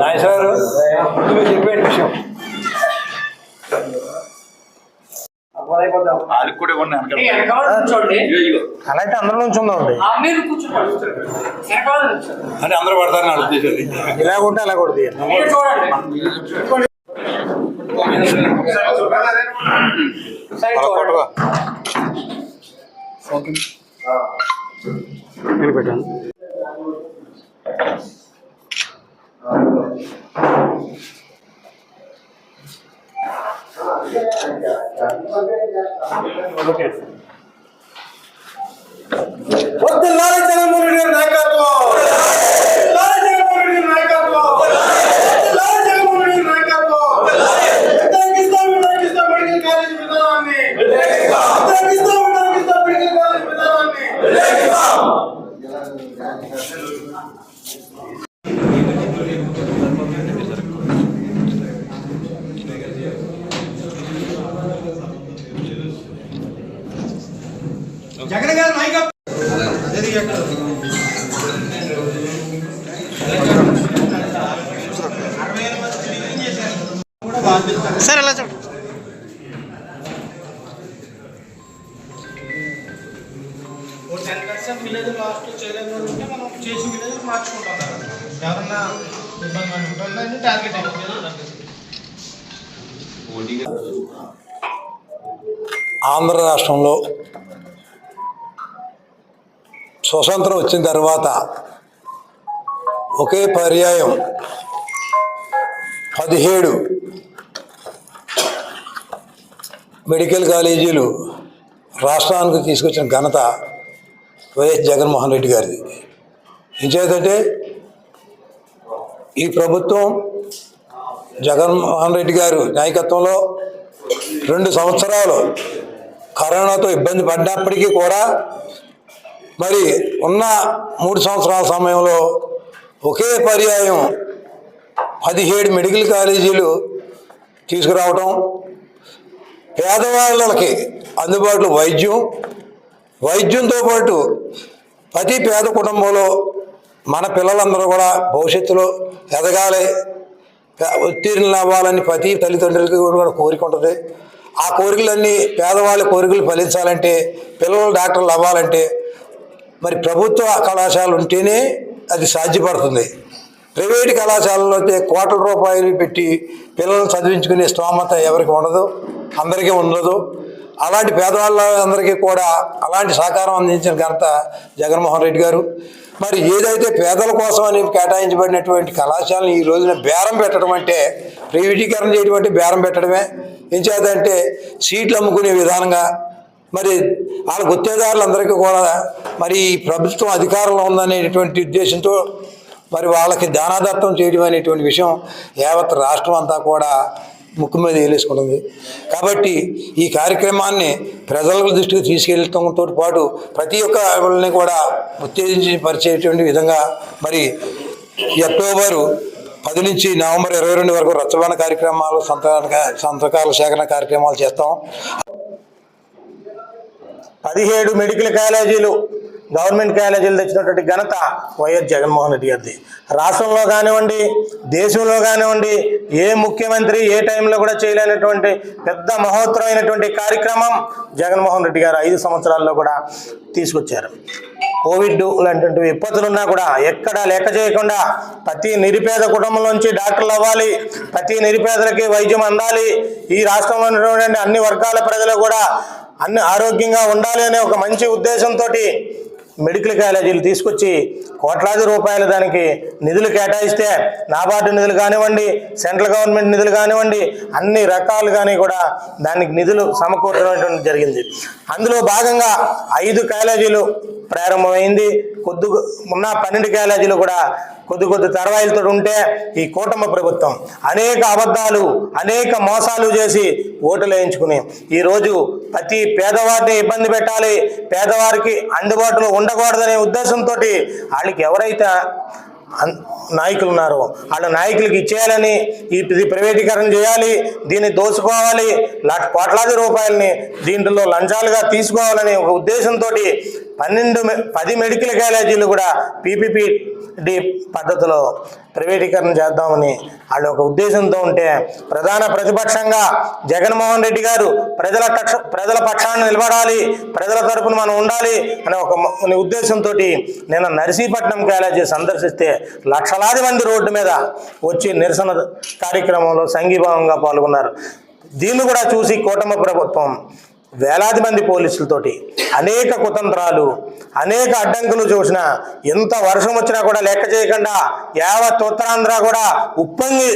నాగేశ్వర నువ్వు చెప్పేటి విషయం వాళ్ళకి కూడా అలా అయితే అందరి నుంచి ఉందండి ఆ, మీరు కూర్చోండి వెనకాల కూర్చోండి అని అందరూ పడతారని ఉద్దేశం ఇలా కొట్టి అలా చూడండి. సైడ్ చూడండి. నేను పెట్టాను వద్దులాలి జగన్మోహన్ రెడ్డి ఓ టెన్ పర్సెంట్ విలేజ్ లాస్ట్ చేయలేదు ఉంటే మనం చేసి విలేజ్ మార్చుకుంటాం తర్వాత. ఎవరన్నా ఇబ్బంది ఉంటుందని టార్గెట్ అయిపోతుంది ఆంధ్ర రాష్ట్రంలో స్వతంత్రం వచ్చిన తర్వాత ఒకే పర్యాయం పదిహేడు మెడికల్ కాలేజీలు రాష్ట్రానికి తీసుకొచ్చిన ఘనత వైఎస్ జగన్మోహన్ రెడ్డి గారిది. ఇంచేతంటే ఈ ప్రభుత్వం జగన్మోహన్ రెడ్డి గారు నాయకత్వంలో రెండు సంవత్సరాలు కరోనాతో ఇబ్బంది పడ్డప్పటికీ కూడా మరి ఉన్న మూడు సంవత్సరాల సమయంలో ఒకే పర్యాయం పదిహేడు మెడికల్ కాలేజీలు తీసుకురావటం పేదవాళ్ళకి అందుబాటులో వైద్యం వైద్యంతో పాటు ప్రతి పేద కుటుంబంలో మన పిల్లలందరూ కూడా భవిష్యత్తులో ఎదగాలి ఉత్తీర్ణులు అవ్వాలని ప్రతి తల్లిదండ్రులకి కూడా కోరిక ఉంటుంది. ఆ కోరికలన్నీ పేదవాళ్ళ కోరికలు ఫలించాలంటే పిల్లలు డాక్టర్లు అవ్వాలంటే మరి ప్రభుత్వ కళాశాలలు ఉంటేనే అది సాధ్యపడుతుంది. ప్రైవేట్ కళాశాలలో అయితే కోట్ల రూపాయలు పెట్టి పిల్లల్ని చదివించుకునే స్తోమత ఎవరికి ఉండదు అందరికీ ఉండదు. అలాంటి పేదవాళ్ళ అందరికీ కూడా అలాంటి సహకారం అందించిన ఘనత జగన్మోహన్ రెడ్డి గారు. మరి ఏదైతే పేదల కోసం అని కేటాయించబడినటువంటి కళాశాలను ఈ రోజున బేరం పెట్టడం అంటే ప్రైవేటీకరణ చేయడం అంటే బేరం పెట్టడమే. ఏం చేద్దంటే సీట్లు అమ్ముకునే విధానంగా మరి వాళ్ళ గుత్తేదారులందరికీ కూడా మరి ఈ ప్రభుత్వం అధికారంలో ఉందనేటువంటి ఉద్దేశంతో మరి వాళ్ళకి దానాదత్తం చేయడం అనేటువంటి విషయం యావత్ రాష్ట్రం అంతా కూడా ముక్కు మీద వేలేసుకుంటుంది కాబట్టి ఈ కార్యక్రమాన్ని ప్రజల దృష్టికి తీసుకెళ్ళడంతో పాటు ప్రతి ఒక్క వాళ్ళని కూడా ఉత్తేజించి పరిచేటువంటి విధంగా మరి అక్టోబరు పది నుంచి నవంబర్ ఇరవై రెండు వరకు రచ్చబండ కార్యక్రమాలు సంతకాల సంతకాల సేకరణ కార్యక్రమాలు చేస్తాం. పదిహేడు మెడికల్ కాలేజీలు గవర్నమెంట్ కాలేజీలు తెచ్చినటువంటి ఘనత వైఎస్ జగన్మోహన్ రెడ్డి గారిది. రాష్ట్రంలో కానివ్వండి దేశంలో కానివ్వండి ఏ ముఖ్యమంత్రి ఏ టైంలో కూడా చేయలేనటువంటి పెద్ద మహోత్తరమైనటువంటి కార్యక్రమం జగన్మోహన్ రెడ్డి గారు ఐదు సంవత్సరాల్లో కూడా తీసుకొచ్చారు. కోవిడ్ లాంటి విపత్తులున్నా కూడా ఎక్కడ లెక్క చేయకుండా ప్రతి నిరుపేద కుటుంబం నుంచి డాక్టర్లు అవ్వాలి ప్రతి నిరుపేదలకి వైద్యం అందాలి. ఈ రాష్ట్రంలో ఉన్నటువంటి అన్ని వర్గాల ప్రజలు కూడా అన్ని ఆరోగ్యంగా ఉండాలి అనే ఒక మంచి ఉద్దేశంతో మెడికల్ కాలేజీలు తీసుకొచ్చి కోట్లాది రూపాయలు దానికి నిధులు కేటాయిస్తే నాబార్డు నిధులు కానివ్వండి సెంట్రల్ గవర్నమెంట్ నిధులు కానివ్వండి అన్ని రకాలు కూడా దానికి నిధులు సమకూర్చడం జరిగింది. అందులో భాగంగా ఐదు కాలేజీలు ప్రారంభమైంది. కొద్ది ఉన్న పన్నెండు కాలేజీలు కూడా కొద్ది కొద్ది తర్వాయిలతో ఉంటే ఈ కూటమి ప్రభుత్వం అనేక అబద్ధాలు అనేక మోసాలు చేసి ఓటులు వేయించుకుని ఈరోజు ప్రతి పేదవారిని ఇబ్బంది పెట్టాలి. పేదవారికి అందుబాటులో ఉండకూడదనే ఉద్దేశంతో వాళ్ళకి ఎవరైతే నాయకులు ఉన్నారు వాళ్ళ నాయకులకి ఇచ్చేయాలని ఈ ఇది ప్రైవేటీకరణ చేయాలి దీన్ని దోచుకోవాలి లక్ష కోట్లాది రూపాయలని దీంట్లో లంచాలుగా తీసుకోవాలని ఒక ఉద్దేశంతో పన్నెండు పది మెడికల్ కాలేజీలు కూడా పీపీపీ డి పద్ధతిలో ప్రైవేటీకరణ చేద్దామని వాళ్ళు ఒక ఉద్దేశంతో ఉంటే ప్రధాన ప్రతిపక్షంగా జగన్మోహన్ రెడ్డి గారు ప్రజల పక్ష ప్రజల పక్షాన్ని నిలబడాలి ప్రజల తరపున మనం ఉండాలి అనే ఒక ఉద్దేశంతో నిన్న నర్సీపట్నం కాలేజీ సందర్శిస్తే లక్షలాది మంది రోడ్డు మీద వచ్చి నిరసన కార్యక్రమంలో సంఘీభావంగా పాల్గొన్నారు. దీన్ని కూడా చూసి కూటమి ప్రభుత్వం వేలాది మంది పోలీసులతోటి అనేక కుతంత్రాలు అనేక అడ్డంకులు చూసిన ఎంత వర్షం వచ్చినా కూడా లెక్క చేయకుండా యావత్ ఉత్తరాంధ్ర కూడా ఉప్పొంగి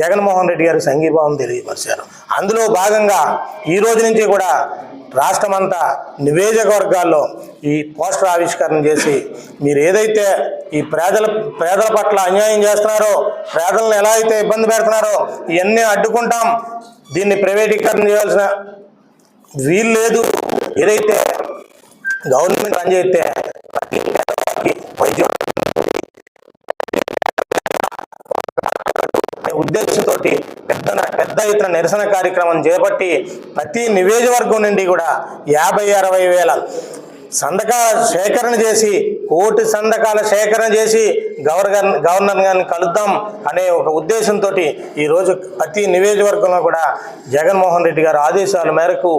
జగన్మోహన్ రెడ్డి గారు సంఘీభావం తెలియపరిచారు. అందులో భాగంగా ఈ రోజు నుంచి కూడా రాష్ట్రమంతా నియోజకవర్గాల్లో ఈ పోస్టర్ ఆవిష్కరణ చేసి మీరు ఏదైతే ఈ పేదల పేదల పట్ల అన్యాయం చేస్తున్నారో పేదలను ఎలా అయితే ఇబ్బంది పెడుతున్నారో ఇవన్నీ అడ్డుకుంటాం. దీన్ని ప్రైవేటీకరణ చేయాల్సిన వీలు లేదు. ఏదైతే గవర్నమెంట్ రన్ చేస్తే వైద్యం ఉద్దేశంతో పెద్ద పెద్ద ఎత్తున నిరసన కార్యక్రమం చేపట్టి ప్రతి నియోజకవర్గం నుండి కూడా యాభై అరవై వేల సంతకాల సేకరణ చేసి కోటి సంతకాల సేకరణ చేసి గవర్నర్ గవర్నర్ గారిని కలుద్దాం అనే ఒక ఉద్దేశంతో ఈరోజు ప్రతి నియోజకవర్గంలో కూడా జగన్మోహన్ రెడ్డి గారు ఆదేశాల మేరకు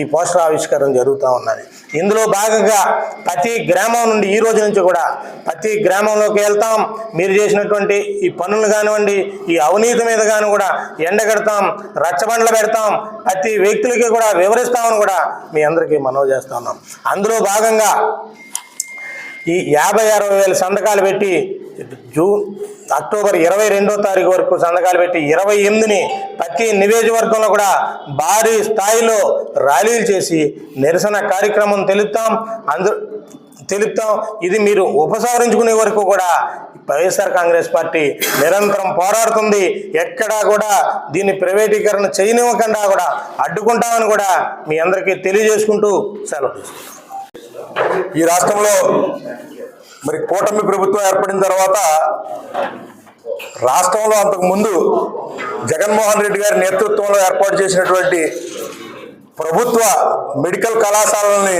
ఈ పోస్టర్ ఆవిష్కరణ జరుగుతూ ఉన్నది. ఇందులో భాగంగా ప్రతి గ్రామం నుండి ఈ రోజు నుంచి కూడా ప్రతి గ్రామంలోకి వెళ్తాం. మీరు చేసినటువంటి ఈ పనులు కానివ్వండి ఈ అవినీతి మీద కానీ కూడా ఎండగడతాం రచ్చబండలు పెడతాం. ప్రతి వ్యక్తులకి కూడా వివరిస్తామని కూడా మీ అందరికీ మనవి చేస్తా ఉన్నాం. అందులో భాగంగా ఈ యాభై అరవై వేల సంతకాలు పెట్టి జూన్ అక్టోబర్ ఇరవై రెండో తారీఖు వరకు సంతకాలు పెట్టి ఇరవై ఎనిమిదిని ప్రతి నియోజకవర్గంలో కూడా భారీ స్థాయిలో ర్యాలీలు చేసి నిరసన కార్యక్రమం తెలుపుతాం. అందు తెలుపుతాం. ఇది మీరు ఉపసంహరించుకునే వరకు కూడా వైఎస్ఆర్ కాంగ్రెస్ పార్టీ నిరంతరం పోరాడుతుంది. ఎక్కడా కూడా దీన్ని ప్రైవేటీకరణ చేయనివ్వకుండా కూడా అడ్డుకుంటామని కూడా మీ అందరికీ తెలియజేసుకుంటూ సెలవు ఈ రాష్ట్రంలో మరి కూటమి ప్రభుత్వం ఏర్పడిన తర్వాత రాష్ట్రంలో అంతకు ముందు జగన్మోహన్ రెడ్డి గారి నేతృత్వంలో ఏర్పాటు చేసినటువంటి ప్రభుత్వ మెడికల్ కళాశాలని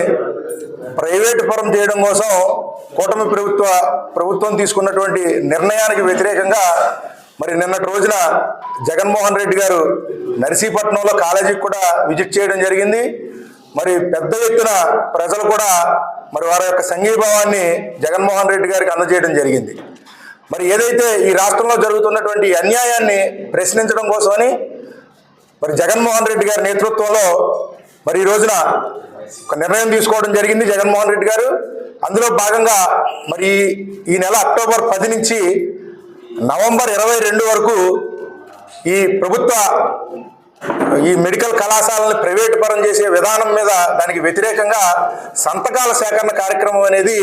ప్రైవేట్ పరం చేయడం కోసం కూటమి ప్రభుత్వ ప్రభుత్వం తీసుకున్నటువంటి నిర్ణయానికి వ్యతిరేకంగా మరి నిన్నటి రోజున జగన్మోహన్ రెడ్డి గారు నర్సీపట్నంలో కాలేజీకి కూడా విజిట్ చేయడం జరిగింది. మరి పెద్ద ఎత్తున ప్రజలు కూడా మరి వారి యొక్క సంఘీభావాన్ని జగన్మోహన్ రెడ్డి గారికి అందజేయడం జరిగింది. మరి ఏదైతే ఈ రాష్ట్రంలో జరుగుతున్నటువంటి అన్యాయాన్ని ప్రశ్నించడం కోసమని మరి జగన్మోహన్ రెడ్డి గారి నేతృత్వంలో మరి ఈ రోజున ఒక నిర్ణయం తీసుకోవడం జరిగింది జగన్మోహన్ రెడ్డి గారు. అందులో భాగంగా మరి ఈ నెల అక్టోబర్ పది నుంచి నవంబర్ ఇరవై రెండు వరకు ఈ ప్రభుత్వ ఈ మెడికల్ కళాశాలను ప్రైవేట్ పరం చేసే విధానం మీద దానికి వ్యతిరేకంగా సంతకాల సేకరణ కార్యక్రమం అనేది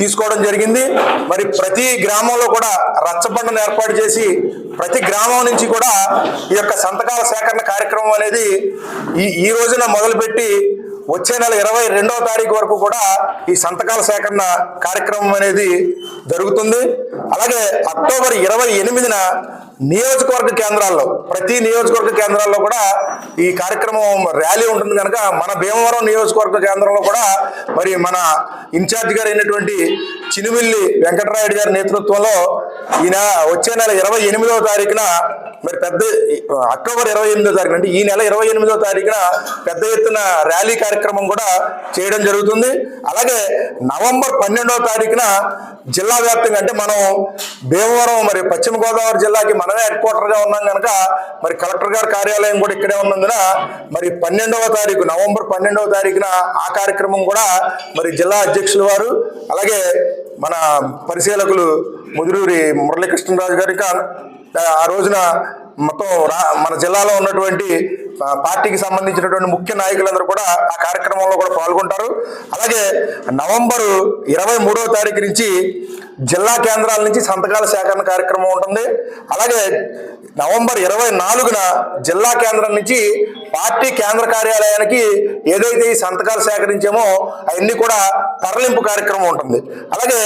తీసుకోవడం జరిగింది. మరి ప్రతి గ్రామంలో కూడా రచ్చబండను ఏర్పాటు చేసి ప్రతి గ్రామం నుంచి కూడా ఈ యొక్క సంతకాల సేకరణ కార్యక్రమం అనేది ఈ ఈ రోజున మొదలుపెట్టి వచ్చే నెల ఇరవై రెండవ తారీఖు వరకు కూడా ఈ సంతకాల సేకరణ కార్యక్రమం అనేది జరుగుతుంది. అలాగే అక్టోబర్ ఇరవై ఎనిమిదిన నియోజకవర్గ కేంద్రాల్లో ప్రతి నియోజకవర్గ కేంద్రాల్లో కూడా ఈ కార్యక్రమం ర్యాలీ ఉంటుంది కనుక మన భీమవరం నియోజకవర్గ కేంద్రంలో కూడా మరి మన ఇన్ఛార్జ్ గారు అయినటువంటి చినుమిల్లి వెంకటరాయుడు గారి నేతృత్వంలో ఈయన వచ్చే నెల ఇరవై ఎనిమిదవ తారీఖున మరి పెద్ద అక్టోబర్ ఇరవై ఎనిమిదో తారీఖున అంటే ఈ నెల ఇరవై ఎనిమిదో తారీఖున పెద్ద ఎత్తున ర్యాలీ కార్యక్రమం కూడా చేయడం జరుగుతుంది. అలాగే నవంబర్ పన్నెండవ తారీఖున జిల్లా వ్యాప్తంగా అంటే మనం భీమవరం మరి పశ్చిమ గోదావరి జిల్లాకి మనమే హెడ్ క్వార్టర్గా ఉన్నాం కనుక మరి కలెక్టర్ గారి కార్యాలయం కూడా ఇక్కడే ఉన్నందున మరి పన్నెండవ తారీఖు నవంబర్ పన్నెండవ తారీఖున ఆ కార్యక్రమం కూడా మరి జిల్లా అధ్యక్షుల వారు అలాగే మన పరిశీలకులు ముదురూరి మురళీకృష్ణరాజు గారి ఆ రోజున మొత్తం రా మన జిల్లాలో ఉన్నటువంటి పార్టీకి సంబంధించినటువంటి ముఖ్య నాయకులందరూ కూడా ఆ కార్యక్రమంలో కూడా పాల్గొంటారు. అలాగే నవంబరు ఇరవై మూడవ తారీఖు నుంచి జిల్లా కేంద్రాల నుంచి సంతకాల సేకరణ కార్యక్రమం ఉంటుంది. అలాగే నవంబర్ ఇరవై నాలుగున జిల్లా కేంద్రం నుంచి పార్టీ కేంద్ర కార్యాలయానికి ఏదైతే ఈ సంతకాలు సేకరించామో అవన్నీ కూడా తరలింపు కార్యక్రమం ఉంటుంది. అలాగే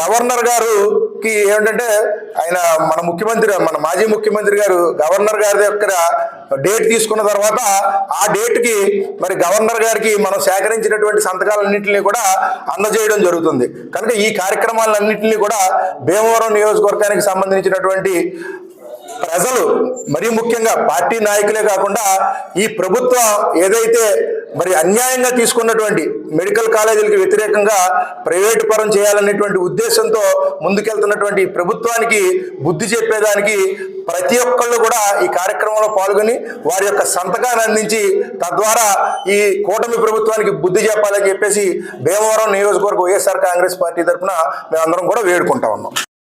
గవర్నర్ గారుకి ఏమిటంటే ఆయన మన ముఖ్యమంత్రి మన మాజీ ముఖ్యమంత్రి గారు గవర్నర్ గారి దగ్గర డేట్ తీసుకున్న తర్వాత ఆ డేట్కి మరి గవర్నర్ గారికి మనం సేకరించినటువంటి సంతకాలన్నింటినీ కూడా అందజేయడం జరుగుతుంది. కనుక ఈ కార్యక్రమాలన్నింటినీ కూడా భీమవరం నియోజకవర్గానికి సంబంధించినటువంటి ప్రజలు మరీ ముఖ్యంగా పార్టీ నాయకులే కాకుండా ఈ ప్రభుత్వం ఏదైతే మరి అన్యాయంగా తీసుకున్నటువంటి మెడికల్ కాలేజీలకు వ్యతిరేకంగా ప్రైవేటు పరం చేయాలనేటువంటి ఉద్దేశంతో ముందుకెళ్తున్నటువంటి ప్రభుత్వానికి బుద్ధి చెప్పేదానికి ప్రతి ఒక్కళ్ళు కూడా ఈ కార్యక్రమంలో పాల్గొని వారి యొక్క సంతకాన్ని అందించి తద్వారా ఈ కూటమి ప్రభుత్వానికి బుద్ధి చెప్పాలని చెప్పేసి భీమవరం నియోజకవర్గ వైఎస్ఆర్ కాంగ్రెస్ పార్టీ తరఫున మేమందరం కూడా వేడుకుంటా ఉన్నాం.